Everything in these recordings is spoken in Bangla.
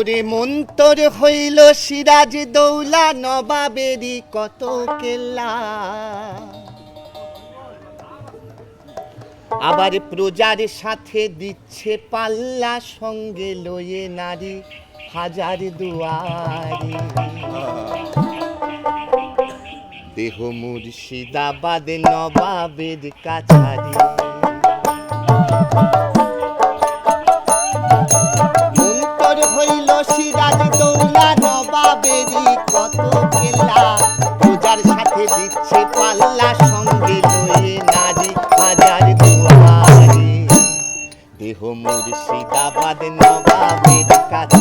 ওরে মন্তর হইল সিরাজ দৌলা নবাবেরি কত কেল্লা আবার প্রজার সাথে দিচ্ছে পাল্লা, সঙ্গে লয়ে নারী হাজার দুয়ারি। দেহ মুর্শিদাবাদ, নবাবের কাছারি। কত কেলা পূজার সাথে দিচ্ছে পাল্লা, সঙ্গে লয়ে নারী হাজার দুয়ারে। দেহ মুর্শিদাবাদ, নবাবের কাছারি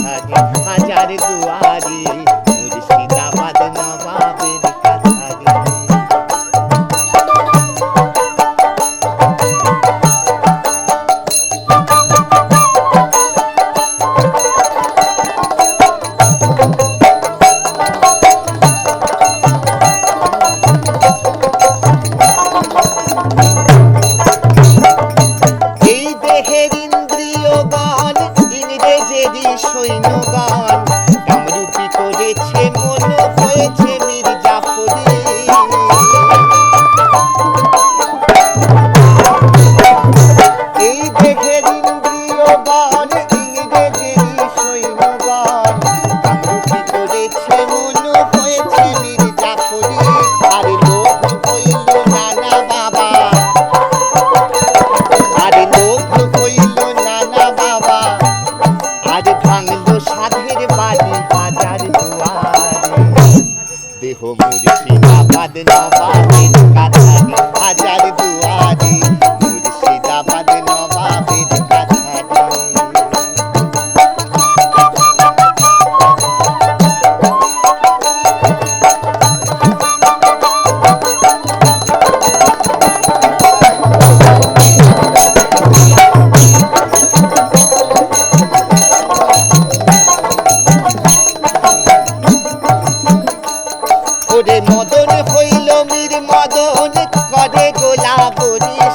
সৈন্যগণ কামরূপী এই দেখে ইন্দ্রিয়গণ দেহ মুর্শিদাবাদ নবাবের কাছারি হাজার দুয়ারে। করি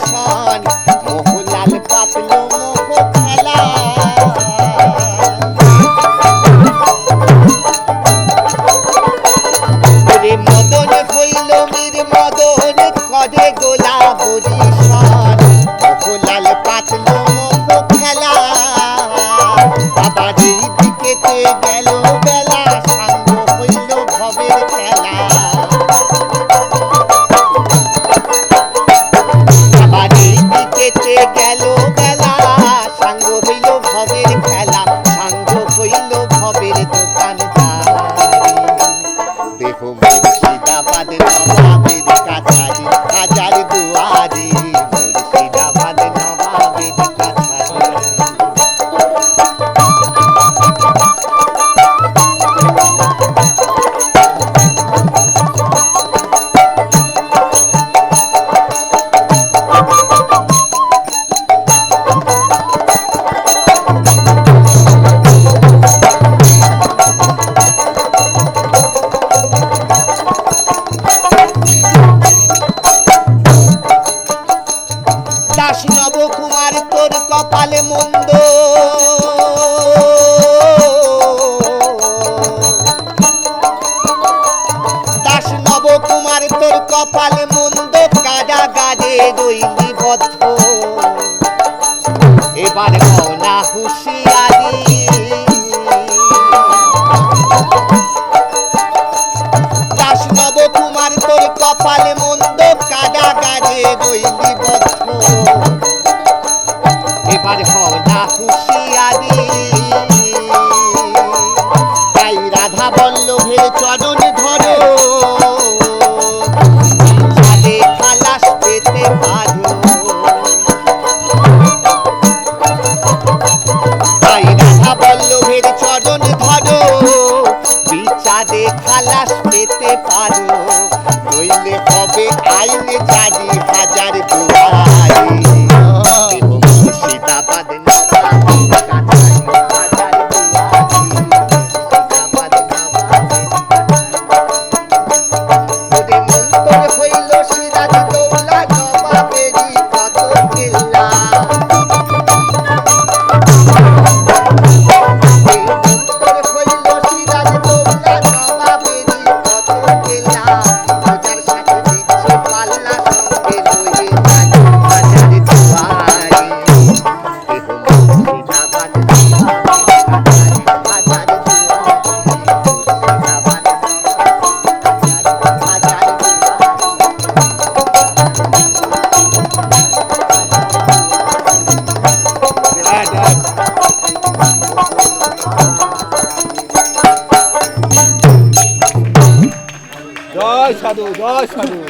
রইলি বদ্ধ এবার মনা হুশিয়ারি দাস নবকুমার তোর কপালে মন্দ কারাগারে রইলি বদ্ধ এবার হনা হুশিয়ারি তাই রাধা বল্লভের চরণ ধরো। বল্লভের চরণ ধরো। বিচারে খালাস পেতে পারো। নইলে হবে Cadu, dois, Cadu.